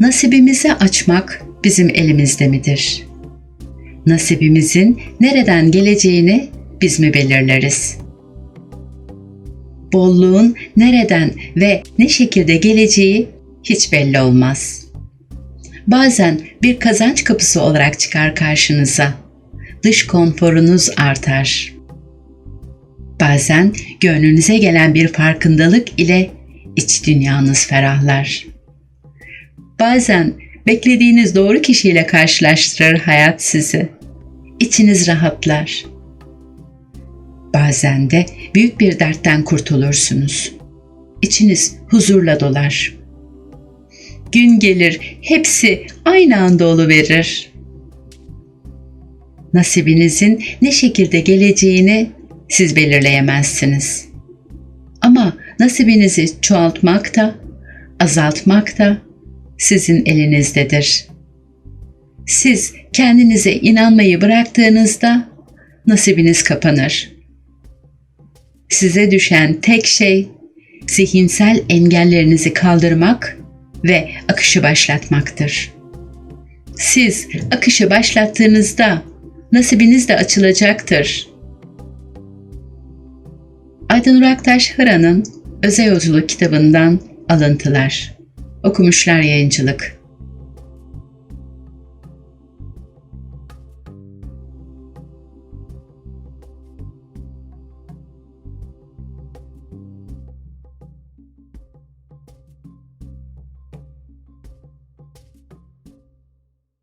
Nasibimizi açmak bizim elimizde midir? Nasibimizin nereden geleceğini biz mi belirleriz? Bolluğun nereden ve ne şekilde geleceği hiç belli olmaz. Bazen bir kazanç kapısı olarak çıkar karşınıza. Dış konforunuz artar. Bazen gönlünüze gelen bir farkındalık ile iç dünyanız ferahlar. Bazen beklediğiniz doğru kişiyle karşılaştırır hayat sizi. İçiniz rahatlar. Bazen de büyük bir dertten kurtulursunuz. İçiniz huzurla dolar. Gün gelir hepsi aynı anda verir. Nasibinizin ne şekilde geleceğini siz belirleyemezsiniz. Ama nasibinizi çoğaltmak da, azaltmak da sizin elinizdedir. Siz kendinize inanmayı bıraktığınızda nasibiniz kapanır. Size düşen tek şey zihinsel engellerinizi kaldırmak ve akışı başlatmaktır. Siz akışı başlattığınızda nasibiniz de açılacaktır. Aydın Uraktaş Hıra'nın Özel Yolculuk kitabından alıntılar. Okumuşlar Yayıncılık